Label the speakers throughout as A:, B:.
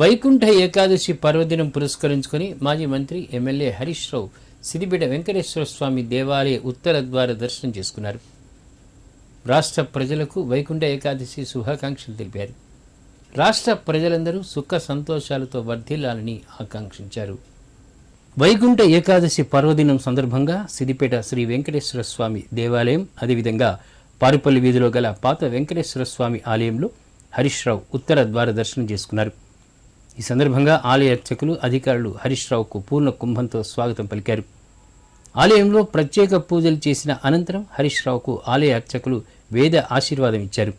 A: వైకుంఠ ఏకాదశి పర్వదినం పురస్కరించుకొని మాజీ మంత్రి ఎమ్మెల్యే హరీష్ రావు సిద్దిపేట వెంకటేశ్వర స్వామి దేవాలయ ఉత్తర ద్వార దర్శనం చేసుకున్నారు. రాష్ట్ర ప్రజలకు వైకుంఠ ఏకాదశి శుభాకాంక్షలు తెలిపారు. రాష్ట్ర ప్రజలందరూ సుఖ సంతోషాలతో వర్ధిల్లాలని ఆకాంక్షించారు. వైకుంఠ ఏకాదశి పర్వదినం సందర్భంగా సిద్దిపేట శ్రీ వెంకటేశ్వర స్వామి దేవాలయం అదేవిధంగా పారుపల్లి వీధిలో గల పాత వెంకటేశ్వర స్వామి ఆలయంలో హరీష్ రావు ఉత్తర ద్వార దర్శనం చేసుకున్నారు. ఈ సందర్భంగా ఆలయ అర్చకులు అధికారులు హరీష్ రావుకు పూర్ణ కుంభంతో స్వాగతం పలికారు. ఆలయంలో ప్రత్యేక పూజలు చేసిన అనంతరం హరీష్ రావుకు ఆలయ అర్చకులు వేద ఆశీర్వాదం ఇచ్చారు.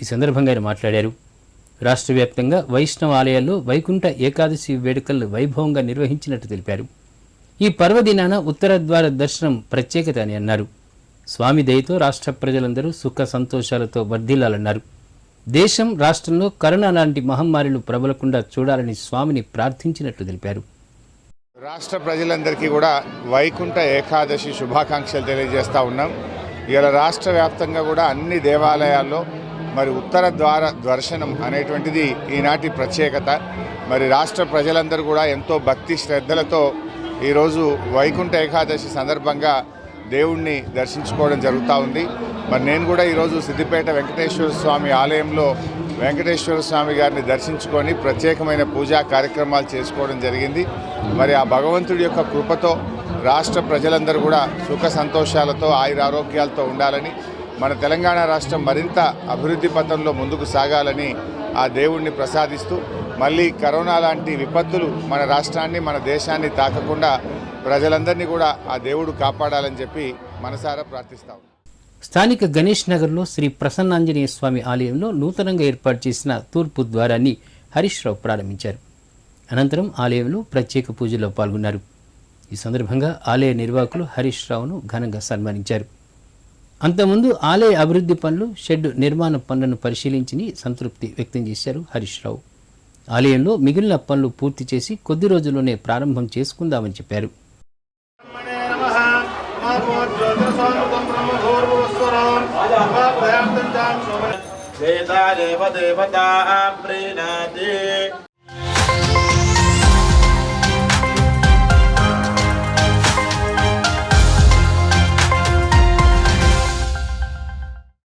A: ఈ సందర్భంగా ఆయన మాట్లాడారు. రాష్ట్ర వ్యాప్తంగా వైష్ణవ ఆలయాల్లో వైకుంఠ ఏకాదశి వేడుకలను వైభవంగా నిర్వహించినట్టు తెలిపారు. ఈ పర్వదినాన ఉత్తర ద్వార దర్శనం ప్రత్యేకత అని అన్నారు. స్వామి దయతో రాష్ట్ర ప్రజలందరూ సుఖ సంతోషాలతో వర్ధిల్లాలన్నారు. దేశం రాష్ట్రంలో కరోనా లాంటి మహమ్మారిలు ప్రబలకుండా చూడాలని స్వామిని ప్రార్థించినట్లు తెలిపారు.
B: రాష్ట్ర ప్రజలందరికీ కూడా వైకుంఠ ఏకాదశి శుభాకాంక్షలు తెలియజేస్తూ ఉన్నాం. ఇలా రాష్ట్ర వ్యాప్తంగా కూడా అన్ని దేవాలయాల్లో మరి ఉత్తర ద్వార దర్శనం అనేటువంటిది ఈనాటి ప్రత్యేకత. మరి రాష్ట్ర ప్రజలందరూ కూడా ఎంతో భక్తి శ్రద్ధలతో ఈరోజు వైకుంఠ ఏకాదశి సందర్భంగా దేవుణ్ణి దర్శించుకోవడం జరుగుతూ ఉంది. మరి నేను కూడా ఈరోజు సిద్దిపేట వెంకటేశ్వర స్వామి ఆలయంలో వెంకటేశ్వర స్వామి గారిని దర్శించుకొని ప్రత్యేకమైన పూజా కార్యక్రమాలు చేసుకోవడం జరిగింది. మరి ఆ భగవంతుడి యొక్క కృపతో రాష్ట్ర ప్రజలందరూ కూడా సుఖ సంతోషాలతో ఆయురారోగ్యాలతో ఉండాలని మన తెలంగాణ రాష్ట్రం మరింత అభివృద్ధి పథంలో ముందుకు సాగాలని ఆ దేవుణ్ణి ప్రసాదిస్తూ మళ్ళీ కరోనా లాంటి విపత్తులు మన రాష్ట్రాన్ని మన దేశాన్ని తాకకుండా ప్రజలందరినీ కూడా ఆ దేవుడు కాపాడాలని చెప్పి మనసారా ప్రార్థిస్తాం.
A: స్థానిక గణేష్ నగర్లో శ్రీ ప్రసన్నాంజనేయ స్వామి ఆలయంలో నూతనంగా ఏర్పాటు చేసిన తూర్పు ద్వారాన్ని హరీష్ రావు ప్రారంభించారు. అనంతరం ఆలయంలో ప్రత్యేక పూజలో పాల్గొన్నారు. ఈ సందర్భంగా ఆలయ నిర్వాహకులు హరీష్ రావును ఘనంగా సన్మానించారు. అంతకుముందు ఆలయ అభివృద్ధి పనులు షెడ్ నిర్మాణ పనులను పరిశీలించి సంతృప్తి వ్యక్తం చేశారు హరీష్ రావు. ఆలయంలో మిగిలిన పనులు పూర్తి చేసి కొద్ది రోజుల్లోనే ప్రారంభం చేసుకుందామని చెప్పారు.
C: उपाभयार्थं चां शोभन देवता देव देवता प्रीणाति